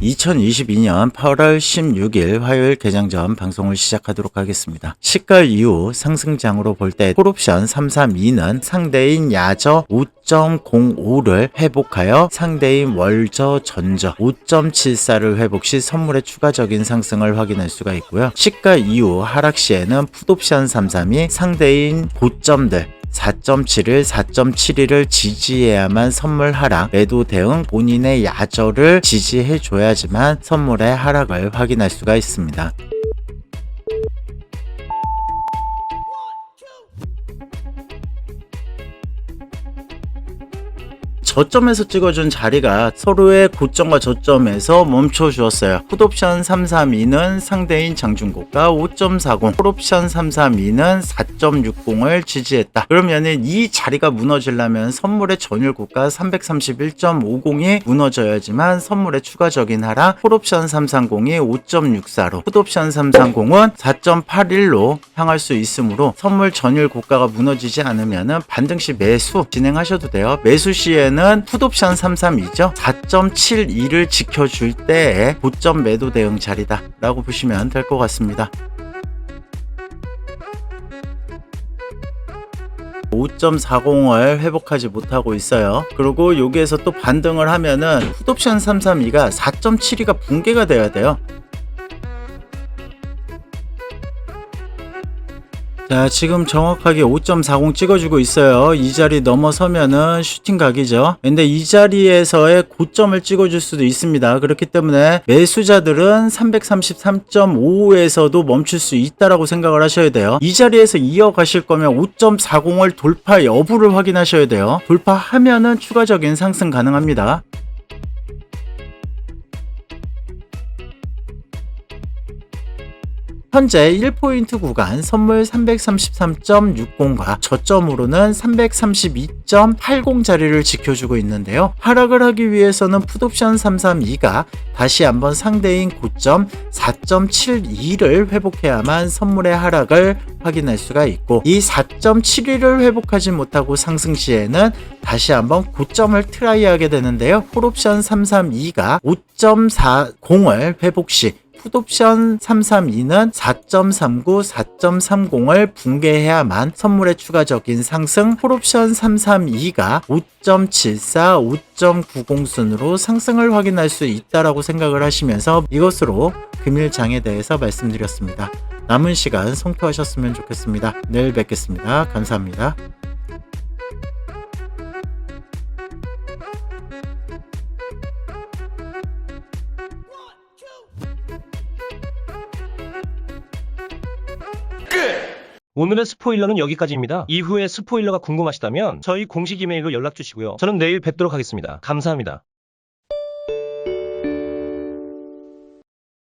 2022년 8월 16일 화요일 개장 전 방송을 시작하도록 하겠습니다. 시가 이후 상승장으로 볼 때 콜옵션 332는 상대인 야저 5.05를 회복하여 상대인 월저 전저 5.74를 회복 시 선물의 추가적인 상승을 확인할 수가 있고요. 시가 이후 하락 시에는 풋옵션 33이 상대인 고점들 4.7을 4.72를 지지해야만 선물 하락, 매도 대응 본인의 야저를 지지해 줘야지만 선물의 하락을 확인할 수가 있습니다. 저점에서 찍어준 자리가 서로의 고점과 저점에서 멈춰 주었어요. 풋옵션 332는 상대인 장중고가 5.40, 콜옵션 332는 4.60을 지지했다. 그러면은 이 자리가 무너지려면 선물의 전일 고가 331.50이 무너져야지만 선물의 추가적인 하락, 콜옵션 330이 5.64로, 풋옵션 330은 4.81로 향할 수 있으므로 선물 전일 고가가 무너지지 않으면은 반등 시 매수 진행하셔도 돼요. 매수 시에는 풋옵션 332죠. 4.72를 지켜줄 때의 고점 매도 대응 자리다 라고 보시면 될 것 같습니다. 5.40을 회복하지 못하고 있어요. 그리고 여기에서 또 반등을 하면은 풋옵션 332가 4.72가 붕괴가 돼야 돼요. 자, 지금 정확하게 5.40 찍어주고 있어요. 이 자리 넘어서면은 슈팅 각이죠. 근데 이 자리에서의 고점을 찍어줄 수도 있습니다. 그렇기 때문에 매수자들은 333.55에서도 멈출 수 있다라고 생각을 하셔야 돼요. 이 자리에서 이어가실 거면 5.40을 돌파 여부를 확인하셔야 돼요. 돌파하면은 추가적인 상승 가능합니다. 현재 1포인트 구간 선물 333.60과 저점으로는 332.80 자리를 지켜주고 있는데요. 하락을 하기 위해서는 풋옵션 332가 다시 한번 상대인 고점 4.72를 회복해야만 선물의 하락을 확인할 수가 있고 이 4.72를 회복하지 못하고 상승 시에는 다시 한번 고점을 트라이하게 되는데요. 콜옵션 332가 5.40을 회복 시 풋옵션 332는 4.39, 4.30을 붕괴해야만 선물의 추가적인 상승, 콜옵션 332가 5.74, 5.90 순으로 상승을 확인할 수 있다라고 생각을 하시면서 이것으로 금일장에 대해서 말씀드렸습니다. 남은 시간 성토하셨으면 좋겠습니다. 내일 뵙겠습니다. 감사합니다. 오늘의 스포일러는 여기까지입니다. 이후에 스포일러가 궁금하시다면 저희 공식 이메일로 연락 주시고요. 저는 내일 뵙도록 하겠습니다. 감사합니다.